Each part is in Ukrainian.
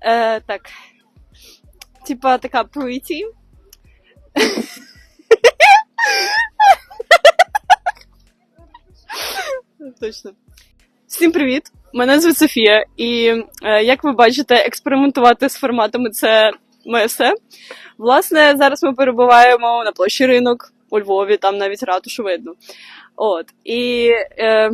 Е, так. Типа така pretty. Точно. Всім привіт! Мене звуть Софія, і е, як ви бачите, експериментувати з форматами це моє все. Власне, зараз ми перебуваємо на площі ринок у Львові, там навіть ратушу видно. От. І е,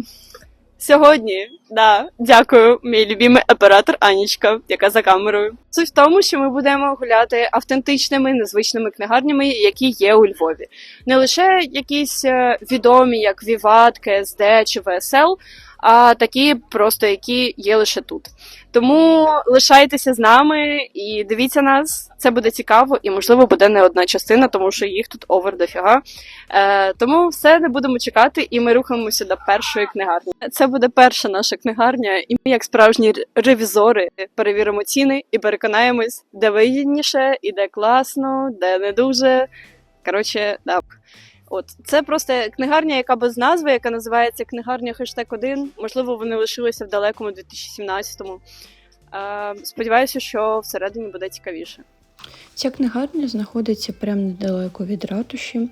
сьогодні, да, дякую, мій любимий оператор Анічка, яка за камерою. Суть в тому, що ми будемо гуляти автентичними, незвичними книгарнями, які є у Львові. Не лише якісь е, відомі, як Віват, КСД чи ВСЛ, а такі просто, які є лише тут. Тому лишайтеся з нами і дивіться нас. Це буде цікаво, і можливо буде не одна частина, тому що їх тут овер дофіга. Е, тому все не будемо чекати, і ми рухаємося до першої книгарні. Це буде перша наша книгарня, і ми, як справжні ревізори, перевіримо ціни і переконаємось, де вигідніше, і де класно, де не дуже. Коротше, да. От це просто книгарня, яка без назви, яка називається книгарня хештег 1. Можливо, вони лишилися в далекому 2017-му. Е, сподіваюся, що всередині буде цікавіше. Ця книгарня знаходиться прямо недалеко від ратуші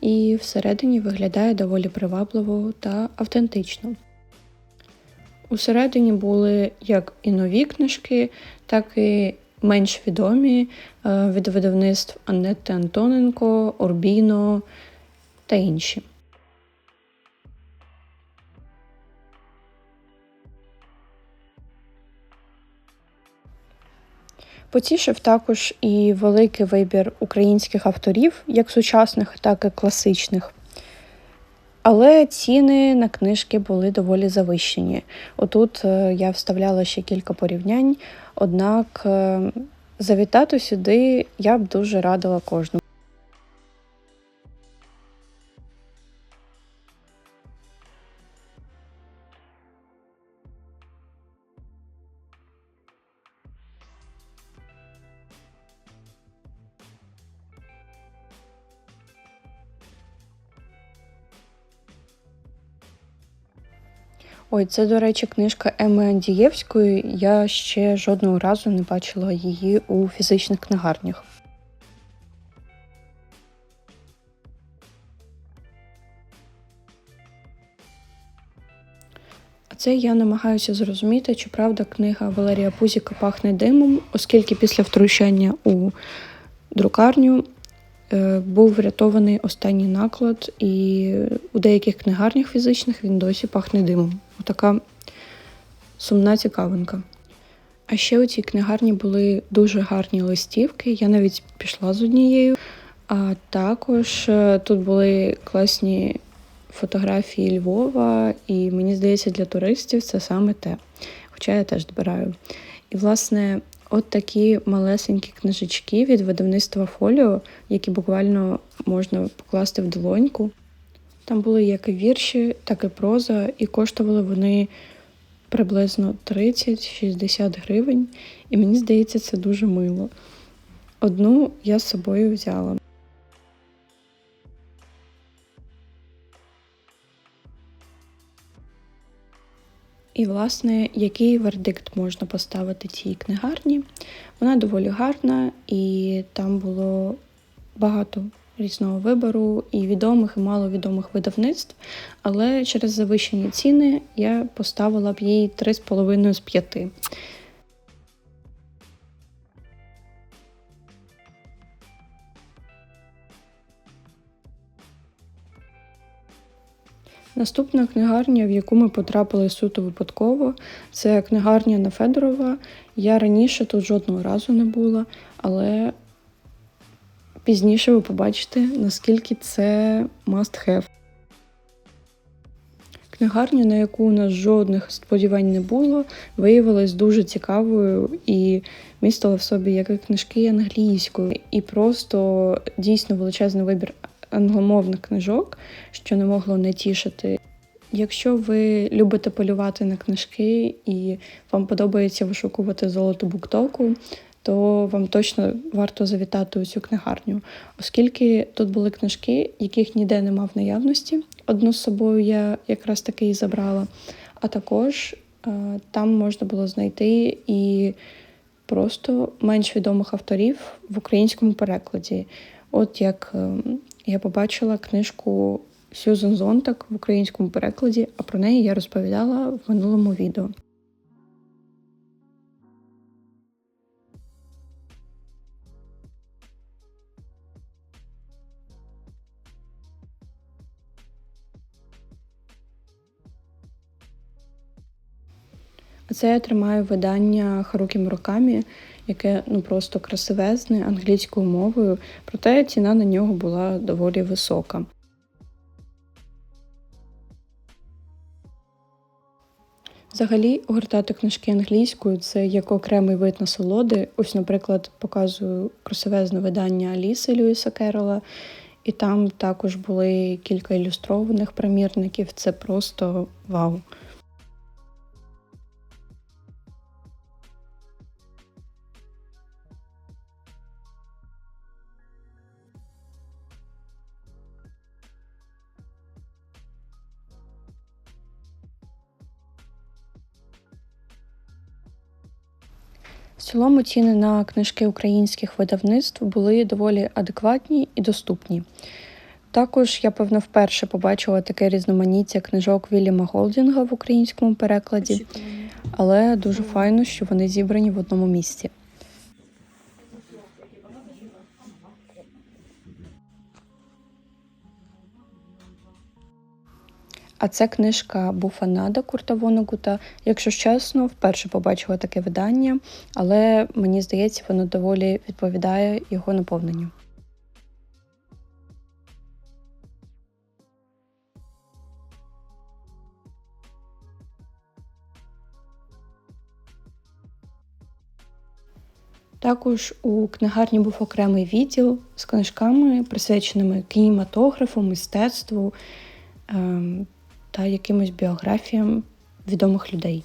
і всередині виглядає доволі привабливо та автентично. Усередині були як і нові книжки, так і менш відомі е, від видавництв Аннетти Антоненко, Орбіно та інші. Потішив також і великий вибір українських авторів, як сучасних, так і класичних. Але ціни на книжки були доволі завищені. Отут е, я вставляла ще кілька порівнянь, однак е, завітати сюди я б дуже радила кожному. Ой, це, до речі, книжка Еми Андієвської. Я ще жодного разу не бачила її у фізичних книгарнях. Це я намагаюся зрозуміти, чи правда книга Валерія Пузіка пахне димом, оскільки після втручання у друкарню був врятований останній наклад, і у деяких книгарнях фізичних він досі пахне димом. Отака сумна цікавинка. А ще у цій книгарні були дуже гарні листівки. Я навіть пішла з однією. А також е, тут були класні фотографії Львова, і мені здається, для туристів це саме те. Хоча я теж збираю. І, власне, от такі малесенькі книжечки від видавництва Фоліо, які буквально можна покласти в долоньку. Там були як і вірші, так і проза, і коштували вони приблизно 30-60 гривень. І мені здається, це дуже мило. Одну я з собою взяла. І, власне, який вердикт можна поставити цій книгарні? Вона доволі гарна, і там було багато різного вибору і відомих, і маловідомих видавництв. Але через завищені ціни я поставила б їй 3,5 з 5. Наступна книгарня, в яку ми потрапили суто випадково, це книгарня на Федорова. Я раніше тут жодного разу не була, але пізніше ви побачите, наскільки це must have. Книгарня, на яку у нас жодних сподівань не було, виявилась дуже цікавою і містила в собі як і книжки англійською, і просто дійсно величезний вибір англомовних книжок, що не могло не тішити. Якщо ви любите полювати на книжки і вам подобається вишукувати золото буктоку, то вам точно варто завітати у цю книгарню, оскільки тут були книжки, яких ніде нема в наявності. Одну з собою я якраз таки і забрала. А також Е, Там можна було знайти і просто менш відомих авторів в українському перекладі. От як е, я побачила книжку Сюзан Зонтак в українському перекладі, а про неї я розповідала в минулому відео. Це я тримаю видання Харукі Муракамі, яке ну просто красивезне англійською мовою, проте ціна на нього була доволі висока. Взагалі, гортати книжки англійською це як окремий вид насолоди. Ось, наприклад, показую красивезне видання Аліси Льюіса Керрола, і там також були кілька ілюстрованих примірників. Це просто вау. Цілому ціни на книжки українських видавництв були доволі адекватні і доступні. Також я, певно, вперше побачила таке різноманіття книжок Вільяма Голдінга в українському перекладі, але дуже файно, що вони зібрані в одному місці. А це книжка Буфанада Курта Вонегута. Якщо чесно, вперше побачила таке видання, але мені здається, воно доволі відповідає його наповненню. Також у книгарні був окремий відділ з книжками, присвяченими кінематографу, мистецтву ем, та якимось біографіям відомих людей.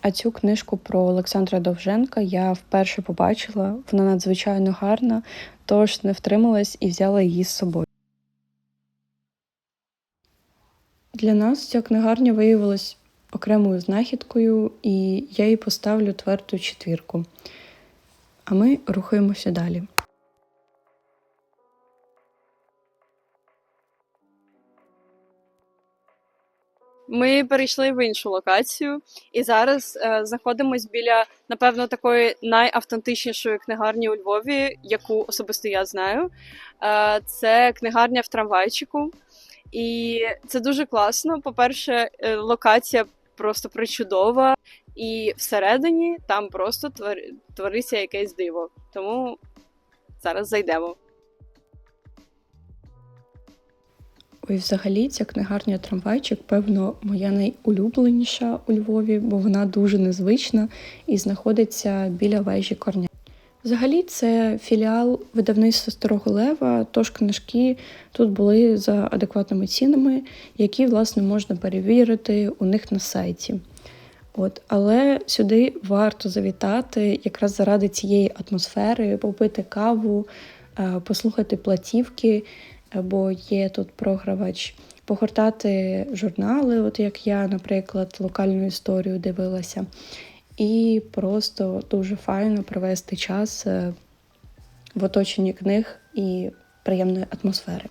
А цю книжку про Олександра Довженка я вперше побачила. Вона надзвичайно гарна, тож не втрималась і взяла її з собою. Для нас ця книгарня виявилась окремою знахідкою, і я їй поставлю тверду четвірку. А ми рухаємося далі. Ми перейшли в іншу локацію і зараз е, знаходимось біля, напевно, такої найавтентичнішої книгарні у Львові, яку особисто я знаю. Е, це книгарня в трамвайчику. І це дуже класно. По-перше, е, локація просто причудова, і всередині там просто твор... твориться якесь диво. Тому зараз зайдемо. Ой, взагалі, ця книгарня трамвайчик, певно, моя найулюбленіша у Львові, бо вона дуже незвична і знаходиться біля вежі Корня. Взагалі, це філіал видавництва Старого Лева, тож книжки тут були за адекватними цінами, які, власне, можна перевірити у них на сайті. От, Але сюди варто завітати якраз заради цієї атмосфери, попити каву, е, послухати платівки, бо є тут програвач, погортати журнали, от як я, наприклад, локальну історію дивилася і просто дуже файно провести час е, в оточенні книг і приємної атмосфери.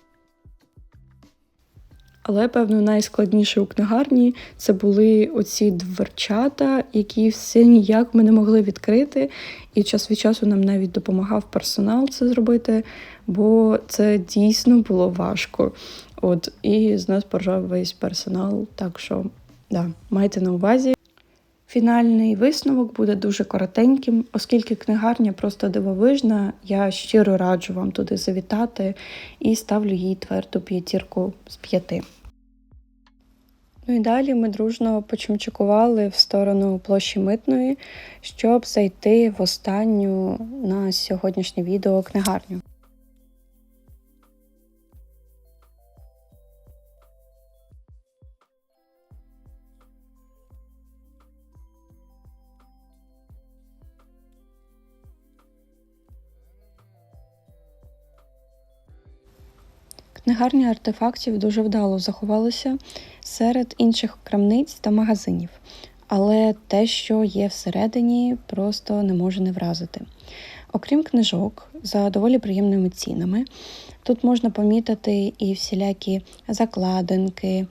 Але, певно, найскладніше у книгарні це були оці дверчата, які все ніяк ми не могли відкрити. І час від часу нам навіть допомагав персонал це зробити, бо це дійсно було важко. От, І з нас поржав весь персонал. Так що, да, майте на увазі. Фінальний висновок буде дуже коротеньким, оскільки книгарня просто дивовижна. Я щиро раджу вам туди завітати і ставлю їй тверду п'ятірку з п'яти. Ну і далі ми дружно почимчикували в сторону площі митної, щоб зайти в останню на сьогоднішнє відео книгарню. Книгарня артефактів дуже вдало заховалася серед інших крамниць та магазинів, але те, що є всередині, просто не може не вразити. Окрім книжок, за доволі приємними цінами, тут можна помітити і всілякі закладинки,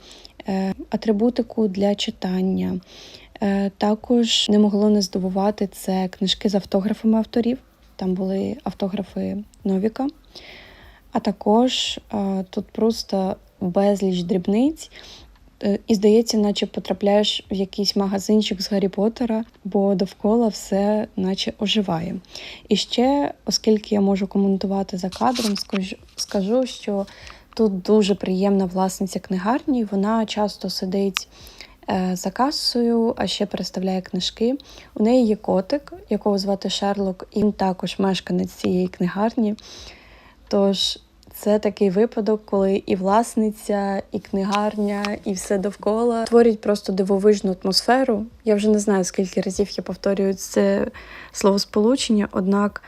е, атрибутику для читання. Е, Також не могло не здивувати це книжки з автографами авторів. Там були автографи Новіка. А також е, тут просто безліч дрібниць. Е, І здається, наче потрапляєш в якийсь магазинчик з Гаррі Поттера, бо довкола все наче оживає. І ще, оскільки я можу коментувати за кадром, скажу, що тут дуже приємна власниця книгарні. Вона часто сидить е, за касою, а ще переставляє книжки. У неї є котик, якого звати Шерлок, і він також мешканець цієї книгарні. Тож це такий випадок, коли і власниця, і книгарня, і все довкола творять просто дивовижну атмосферу. Я вже не знаю, скільки разів я повторюю це словосполучення, однак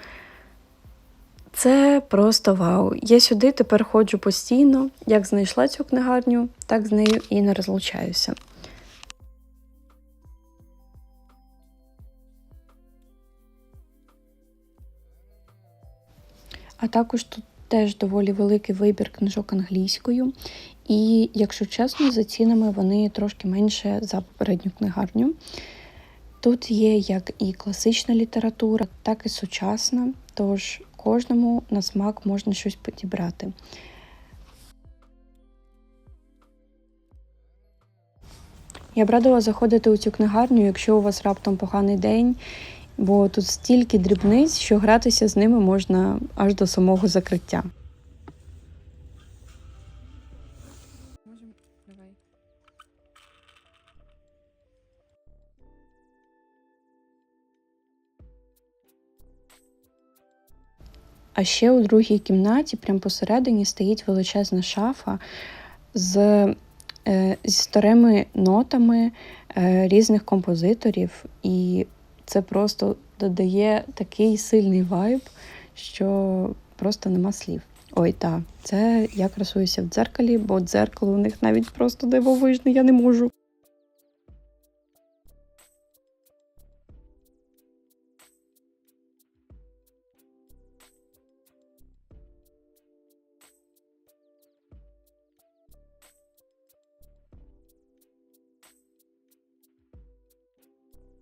це просто вау. Я сюди тепер ходжу постійно. Як знайшла цю книгарню, так з нею і не розлучаюся. А також тут теж доволі великий вибір книжок англійською. І, якщо чесно, за цінами вони трошки менше за попередню книгарню. Тут є як і класична література, так і сучасна, тож кожному на смак можна щось підібрати. Я б радила заходити у цю книгарню, якщо у вас раптом поганий день, бо тут стільки дрібниць, що гратися з ними можна аж до самого закриття. А ще у другій кімнаті, прямо посередині, стоїть величезна шафа з, е, зі старими нотами е, різних композиторів, і це просто додає такий сильний вайб, що просто нема слів. Ой, так, це я красуюся в дзеркалі, бо дзеркало у них навіть просто дивовижне, я не можу.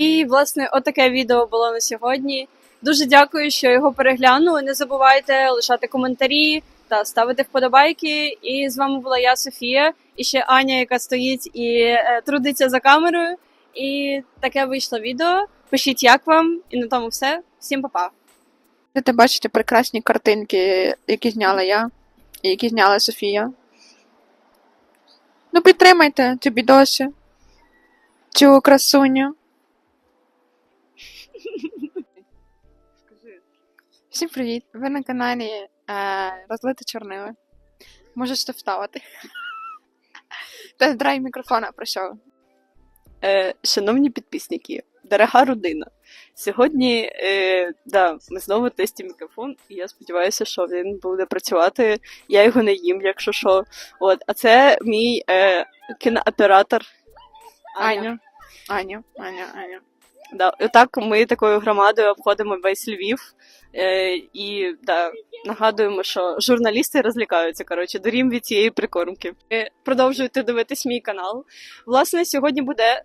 І, власне, отаке відео було на сьогодні. Дуже дякую, що його переглянули. Не забувайте лишати коментарі та ставити вподобайки. І з вами була я, Софія, і ще Аня, яка стоїть і е, трудиться за камерою. І таке вийшло відео. Пишіть, як вам, і на тому все. Всім па-па! Будете бачити прекрасні картинки, які зняла я і які зняла Софія. Ну, підтримайте цю бідосі, цю красуню. Всім привіт! Ви на каналі е, Розлити чорнили. Можете вставити. Тест драйв мікрофона пройшов. Е, шановні підписники, дорога родина. Сьогодні е, да, ми знову тестимо мікрофон, і я сподіваюся, що він буде працювати. Я його не їм, якщо що. От, а це мій е, кінооператор. Аня. Аня, Аня, Аня. Да, так ми такою громадою обходимо весь Львів. Е, і да, нагадуємо, що журналісти розлікаються. Коротше, дорім від цієї прикормки. Е, Продовжуйте дивитись мій канал. Власне, сьогодні буде.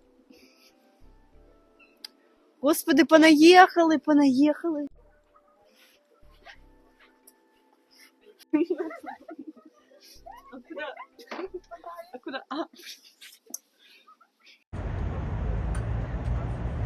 Господи, понаїхали, понаїхали. А куди? А куди?